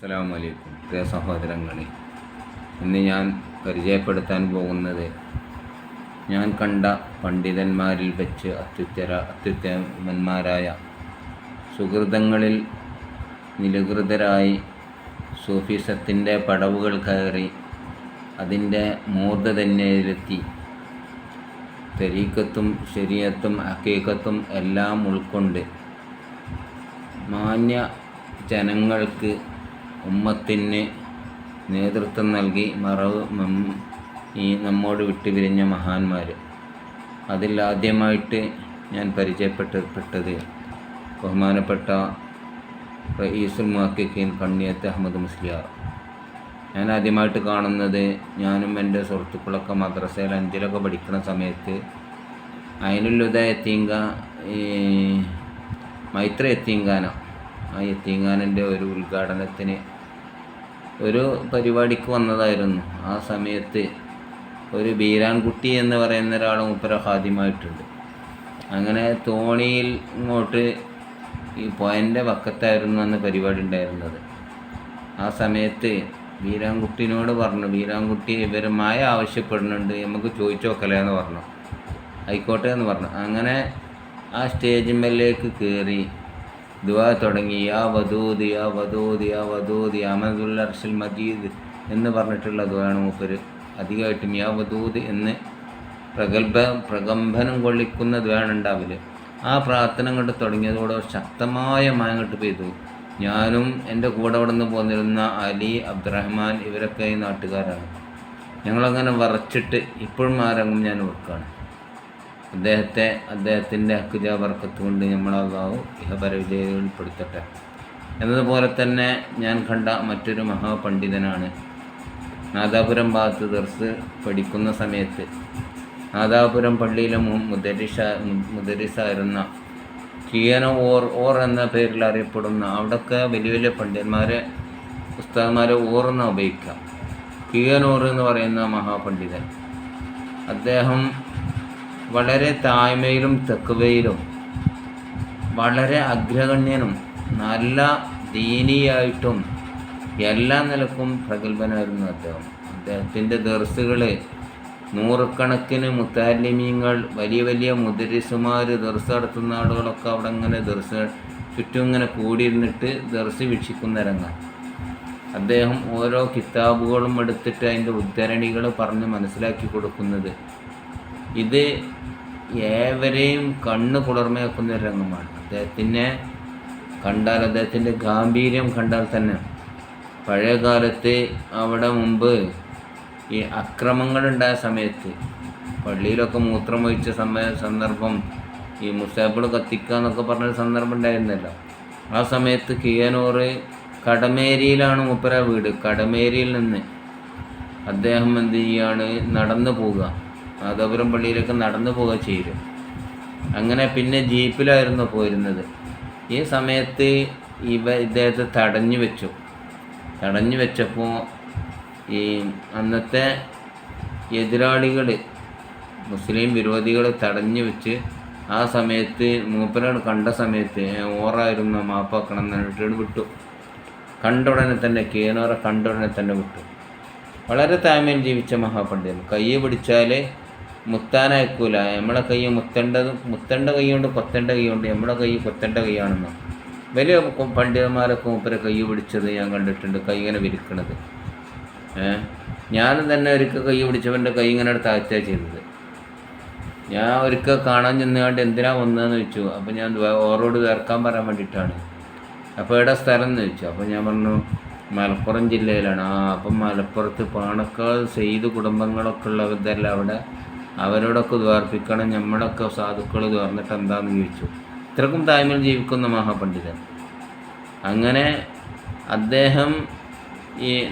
അസ്സലാമു അലൈക്കും പ്രിയ സഹോദരങ്ങളെ ഇന്ന് ഞാൻ പരിചയപ്പെടുത്താൻ പോകുന്നത് ഞാൻ കണ്ട പണ്ഡിതന്മാരിൽ വെച്ച് അത്യുത്തര അത്യുത്തമന്മാരായ സുഹൃതങ്ങളിൽ നിലകൃതരായി സൂഫിസത്തിന്റെ പടവുകൾ കയറി അതിന്റെ മൂർധതന്നെയിലെത്തി തെരീക്കത്തും ശരീരത്തും അക്കീക്കത്തും എല്ലാം ഉൾക്കൊണ്ട് മാന്യ ജനങ്ങൾക്ക് ഉമ്മത്തിന് നേതൃത്വം നൽകി മറവ് ഈ നമ്മോട് വിട്ടുപിരിഞ്ഞ മഹാന്മാർ അതിൽ ആദ്യമായിട്ട് ഞാൻ പരിചയപ്പെട്ടപ്പെട്ടത് ബഹുമാനപ്പെട്ട റയീസുൽ മുഹക്കിൻ കണ്ണിയത്ത് അഹമ്മദ് മുസ്ലിയാർ. ഞാൻ ആദ്യമായിട്ട് കാണുന്നത് ഞാനും എന്റെ സുഹൃത്തുക്കളൊക്കെ മദ്രസയിൽ അഞ്ചിലൊക്കെ പഠിക്കുന്ന സമയത്ത് അതിനുള്ളതായ എത്തിങ്ക ഈ മൈത്ര എത്തീങ്കാന. ആ യത്തീങ്ങാനന്റെ ഒരു ഉദ്ഘാടനത്തിന് ഒരു പരിപാടിക്ക് വന്നതായിരുന്നു. ആ സമയത്ത് ഒരു ബീരാൻകുട്ടി എന്ന് പറയുന്ന ഒരാൾ മുപ്പര ഹാദ്യമായിട്ടുണ്ട്. അങ്ങനെ തോണിയിൽ ഇങ്ങോട്ട് ഈ പോയന്റെ പക്കത്തായിരുന്നു അന്ന് പരിപാടി ഉണ്ടായിരുന്നത്. ആ സമയത്ത് ബീരാൻകുട്ടീനോട് പറഞ്ഞു ബീരാൻകുട്ടി ഇവരുമായ മായ ആവശ്യപ്പെടുന്നുണ്ട് നമുക്ക് ചോദിച്ചു നോക്കലേ എന്ന് പറഞ്ഞു. ആയിക്കോട്ടെ എന്ന് പറഞ്ഞു. അങ്ങനെ ആ സ്റ്റേജിന്മേലേക്ക് കയറി ദുവാ തുടങ്ങി യാ വദൂദ് യാ വദൂദ് യാ വദൂദ് അമദുൽ അർഷൽ മജീദ് എന്ന് പറഞ്ഞിട്ടുള്ള ദുവാണ് മൂപ്പര്. അധികമായിട്ടും യാ വധൂത് എന്ന് പ്രഗത്ഭ പ്രകമ്പനം കൊള്ളിക്കുന്ന ദുവാണ് ഉണ്ടാവില്ല ആ പ്രാർത്ഥന കൊണ്ട് തുടങ്ങിയതോടെ ശക്തമായ മഴ അങ്ങോട്ട് പെയ്തു. ഞാനും എന്റെ കൂടെ അവിടെ നിന്ന് പോന്നിരുന്ന അലി അബ്ദുറഹ്മാൻ ഇവരൊക്കെ ഈ നാട്ടുകാരാണ്. ഞങ്ങളങ്ങനെ വറച്ചിട്ട് ഇപ്പോഴും ആ രംഗം ഞാൻ ഓർക്കുകയാണ് അദ്ദേഹത്തെ അദ്ദേഹത്തിന്റെ അക്കുജ വർക്കത്ത് കൊണ്ട് നമ്മളാകാവൂ ഇഹപര വിജയപ്പെടുത്തട്ടെ എന്നതുപോലെ തന്നെ ഞാൻ കണ്ട മറ്റൊരു മഹാപണ്ഡിതനാണ്. നാദാപുരം ഭാഗത്ത് ദർസ് പഠിക്കുന്ന സമയത്ത് നാദാപുരം പള്ളിയിലെ മുദരിഷ മുദരിസായിരുന്ന കിയന ഓർ ഓർ എന്ന പേരിൽ അറിയപ്പെടുന്ന അവിടെയൊക്കെ വലിയ വലിയ പണ്ഡിതന്മാരെ പുസ്തകന്മാരെ ഓർ എന്ന് ഉപയോഗിക്കാം. കിയനോർ എന്ന് പറയുന്ന മഹാപണ്ഡിതൻ. അദ്ദേഹം വളരെ താഴ്മയിലും തെക്കുവയിലും വളരെ അഗ്രഗണ്യനും നല്ല ദീനിയായിട്ടും എല്ലാ നിലക്കും പ്രഗത്ഭനായിരുന്നു അദ്ദേഹം. അദ്ദേഹത്തിന്റെ ദർസുകൾ നൂറുകണക്കിന് മുത്താലിമീങ്ങൾ വലിയ വലിയ മുദരിസുമാർ ദർസ് നടത്തുന്ന ആളുകളൊക്കെ അവിടെ ഇങ്ങനെ ദർസ് ചുറ്റും ഇങ്ങനെ കൂടിയിരുന്നിട്ട് ദർസ് വീക്ഷിക്കുന്ന രംഗം. അദ്ദേഹം ഓരോ കിതാബുകളും എടുത്തിട്ട് അതിന്റെ ഉദ്ധരണികൾ പറഞ്ഞ് മനസ്സിലാക്കി കൊടുക്കുന്നത് ഇത് ഏവരെയും കണ്ണ് കുളിർമയാക്കുന്ന ഒരു രംഗമാണ്. അദ്ദേഹത്തിനെ കണ്ടാൽ അദ്ദേഹത്തിന്റെ ഗാംഭീര്യം കണ്ടാൽ തന്നെ പഴയ കാലത്ത് അവിടെ മുമ്പ് ഈ അക്രമങ്ങളുണ്ടായ സമയത്ത് പള്ളിയിലൊക്കെ മൂത്രം ഒഴിച്ച സമയ സന്ദർഭം ഈ മുസാബിൾ കത്തിക്കുക എന്നൊക്കെ പറഞ്ഞൊരു സന്ദർഭം ഉണ്ടായിരുന്നല്ലോ. ആ സമയത്ത് കിയനൂറ് കടമേരിയിലാണ് മുപ്പര വീട്. കടമേരിയിൽ നിന്ന് അദ്ദേഹം എന്ത് ചെയ്യാണ്? നടന്നു പോവുക. മാധവപുരം പള്ളിയിലേക്ക് നടന്നു പോവുക ചെയ്തു. അങ്ങനെ പിന്നെ ജീപ്പിലായിരുന്നു പോയിരുന്നത് ഈ സമയത്ത് ഇവ ഇദ്ദേഹത്തെ തടഞ്ഞു വെച്ചു. തടഞ്ഞു വെച്ചപ്പോൾ ഈ അന്നത്തെ എതിരാളികൾ മുസ്ലിം വിരോധികൾ തടഞ്ഞു വെച്ച് ആ സമയത്ത് മൂപ്പരോട് കണ്ട സമയത്ത് "ഏ, ഓറായിരുന്നു മാപ്പാക്കണം എന്ന് പറഞ്ഞിട്ട് വിട്ടു. കണ്ട ഉടനെ തന്നെ കീണോറെ കണ്ട ഉടനെ തന്നെ വിട്ടു. വളരെ താമ്യം ജീവിച്ച മഹാപണ്ഡിതൻ കയ്യെ പിടിച്ചാൽ മുത്താനയക്കൂല നമ്മളെ കൈ മുത്തേണ്ടത് മുത്തേണ്ട കൈ കൊണ്ട് കൊത്തേണ്ട കൈ കൊണ്ട് നമ്മളെ കൈ കൊത്തേണ്ട കൈയാണെന്നോ. വലിയ പണ്ഡിതന്മാരൊക്കെ മുപ്പരെ കൈ പിടിച്ചത് ഞാൻ കണ്ടിട്ടുണ്ട്. കൈ ഇങ്ങനെ വിരിക്കണത്. ഞാനും തന്നെ ഒരിക്കൽ കൈ പിടിച്ചവന്റെ കൈ ഇങ്ങനെ താഴ്ച ചെയ്തത്. ഞാൻ ഒരിക്കൽ കാണാൻ ചെന്നുകൊണ്ട് എന്തിനാ വന്നതെന്ന് ചോദിച്ചു. അപ്പോൾ ഞാൻ ഓറോട് ചേർക്കാൻ പറയാൻ വേണ്ടിയിട്ടാണ്. അപ്പോൾ എവിടെ സ്ഥലം എന്ന് ചോദിച്ചു. അപ്പോൾ ഞാൻ പറഞ്ഞു മലപ്പുറം ജില്ലയിലാണ്. ആ അപ്പം മലപ്പുറത്ത് പാണക്കാട് സെയ്ത് കുടുംബങ്ങളൊക്കെ ഉള്ളവരല്ല അവിടെ അവരോടൊക്കെ ദ്വാർപ്പിക്കണം നമ്മളൊക്കെ സാധുക്കൾ ദ്വാർന്നിട്ട് എന്താണെന്ന് ചോദിച്ചു. ഇത്രക്കും തായ്മയിൽ ജീവിക്കുന്ന മഹാപണ്ഡിതൻ. അങ്ങനെ അദ്ദേഹം ഈ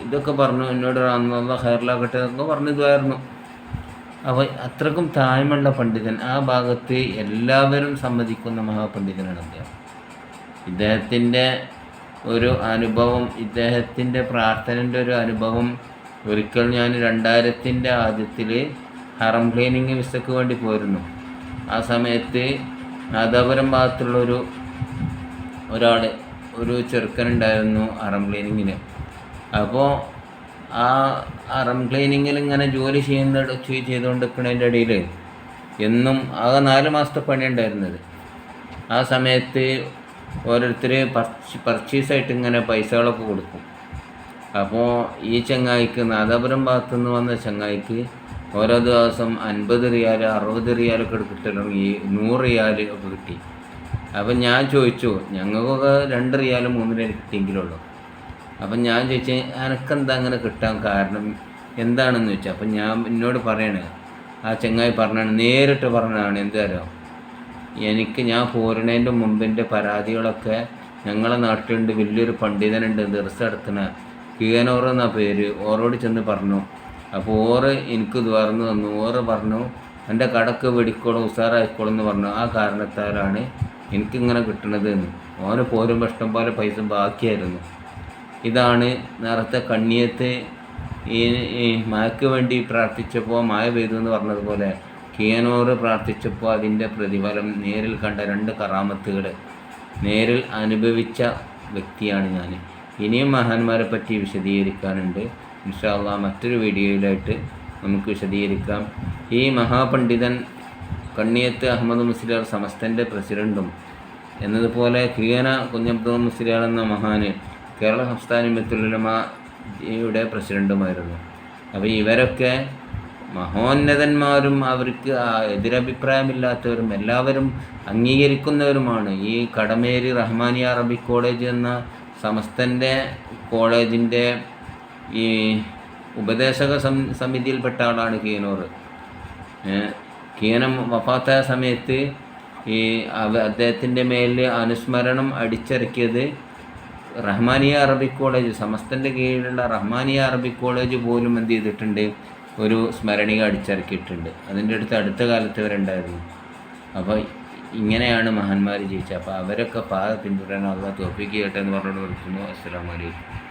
ഇതൊക്കെ പറഞ്ഞു എന്നോട് അന്നുള്ള ഹയറിലാകട്ടെ എന്നൊക്കെ പറഞ്ഞു ഇതായിരുന്നു. അപ്പോൾ അത്രക്കും താഴ്മയുള്ള പണ്ഡിതൻ. ആ ഭാഗത്ത് എല്ലാവരും സമ്മതിക്കുന്ന മഹാപണ്ഡിതനാണ് അദ്ദേഹം. ഇദ്ദേഹത്തിന്റെ ഒരു അനുഭവം ഇദ്ദേഹത്തിന്റെ പ്രാർത്ഥനന്റെ ഒരു അനുഭവം ഒരിക്കൽ ഞാൻ രണ്ടായിരത്തിന്റെ ആദ്യത്തിൽ ഹറം ക്ലീനിങ് വിസക്ക് വേണ്ടി പോയിരുന്നു. ആ സമയത്ത് നാദാപുരം ഭാഗത്തുള്ളൊരു ഒരാൾ ഒരു ചെറുക്കനുണ്ടായിരുന്നു അറം ക്ലീനിങ്ങിന്. അപ്പോൾ ആ അറം ക്ലീനിങ്ങിൽ ഇങ്ങനെ ജോലി ചെയ്യുന്ന ചെയ്തുകൊണ്ട് ഇടയിൽ എന്നും ആകെ നാല് മാസത്തെ പണി ഉണ്ടായിരുന്നത് ആ സമയത്ത് ഓരോരുത്തർ പർച്ച് പർച്ചേസായിട്ട് ഇങ്ങനെ പൈസകളൊക്കെ കൊടുക്കും. അപ്പോൾ ഈ ചങ്ങായിക്ക് നാദാപുരം ഭാഗത്തുനിന്ന് വന്ന ചങ്ങായിക്ക് ഓരോ ദിവസം അൻപത് റിയാൽ അറുപത് റിയാലൊക്കെ ഈ നൂറ് റിയാൽ ഒക്കെ കിട്ടി. അപ്പം ഞാൻ ചോദിച്ചു ഞങ്ങൾക്കൊക്കെ രണ്ട് റിയാൽ മൂന്ന് റിയാൽ കിട്ടിയെങ്കിലുള്ളൂ. അപ്പം ഞാൻ ചോദിച്ചു എനക്കെന്താ അങ്ങനെ കിട്ടാൻ കാരണം? എന്താണെന്ന് ചോദിച്ചു. അപ്പം ഞാൻ എന്നോട് പറയണേ ആ ചങ്ങായി പറഞ്ഞാണ് നേരിട്ട് പറഞ്ഞതാണ് എന്തായാലും എനിക്ക് ഞാൻ പോരണേന്റെ മുമ്പിന്റെ പരാതികളൊക്കെ ഞങ്ങളെ നാട്ടിലുണ്ട് വലിയൊരു പണ്ഡിതനുണ്ട് ദിവസം നടത്തുന്ന കീയനോർ എന്ന പേര് ഓറോട് ചെന്ന് പറഞ്ഞു. അപ്പോൾ ഓറ് എനിക്ക് തുറന്നു തന്നു. ഓറ് പറഞ്ഞു എന്റെ കടക്ക് വെടിക്കോളും ഉഷാറായിക്കോളും എന്ന് പറഞ്ഞു. ആ കാരണത്താലാണ് എനിക്കിങ്ങനെ കിട്ടണത് എന്ന്. ഓന് പോരുമ്പോൾ ഇഷ്ടം പോലെ പൈസ ബാക്കിയായിരുന്നു. ഇതാണ് നേരത്തെ കണ്ണിയത്ത് ഈ ഈ മഴയ്ക്ക് വേണ്ടി പ്രാർത്ഥിച്ചപ്പോൾ മായ പെയ്തു എന്ന് പറഞ്ഞതുപോലെ കിയനോറ് പ്രാർത്ഥിച്ചപ്പോൾ അതിന്റെ പ്രതിഫലം നേരിൽ കണ്ട രണ്ട് കറാമത്തുകൾ. നേരിൽ അനുഭവിച്ച വ്യക്തിയാണ് ഞാൻ ഇനിയും മഹാന്മാരെ പറ്റി വിശദീകരിക്കാനുണ്ട്. ഇൻഷാല്ല മറ്റൊരു വീഡിയോയിലായിട്ട് നമുക്ക് വിശദീകരിക്കാം. ഈ മഹാപണ്ഡിതൻ കണ്ണിയത്ത് അഹമ്മദ് മുസ്ലിയാർ സമസ്തന്റെ പ്രസിഡന്റും എന്നതുപോലെ കിയന കുഞ്ഞബ്ദുൽ മുസ്ലിയാർ എന്ന മഹാന് കേരള സംസ്ഥാന മിത്തുലമയുടെ പ്രസിഡന്റുമായിരുന്നു അപ്പോൾ ഇവരൊക്കെ മഹോന്നതന്മാരും അവർക്ക് എതിരഭിപ്രായമില്ലാത്തവരും എല്ലാവരും അംഗീകരിക്കുന്നവരുമാണ്. ഈ കടമേരി റഹ്മാനിയ അറബി കോളേജ് എന്ന സമസ്തന്റെ കോളേജിന്റെ ഈ ഉപദേശക സമിതിയിൽപ്പെട്ട ആളാണ് കീനൂർ കീനം വഫാത്തായ സമയത്ത് ഈ അദ്ദേഹത്തിന്റെ മേലിൽ അനുസ്മരണം അടിച്ചിറക്കിയത് റഹ്മാനിയ അറബിക് കോളേജ് സമസ്തന്റെ കീഴിലുള്ള റഹ്മാനിയ അറബിക് കോളേജ് പോലും എന്ത് ചെയ്തിട്ടുണ്ട്? ഒരു സ്മരണിക അടിച്ചിറക്കിയിട്ടുണ്ട്. അതിന്റെ അടുത്ത് അടുത്ത കാലത്ത് വരെയുണ്ടായിരുന്നു അപ്പോൾ ഇങ്ങനെയാണ് മഹാന്മാർ ജീവിച്ചത്. അപ്പോൾ അവരൊക്കെ പാത പിന്തുടരാൻ അള്ള തോപ്പിക്ക് എന്ന് പറഞ്ഞുകൊണ്ട് വിളിക്കുന്നു. അസ്സാം വലൈക്കും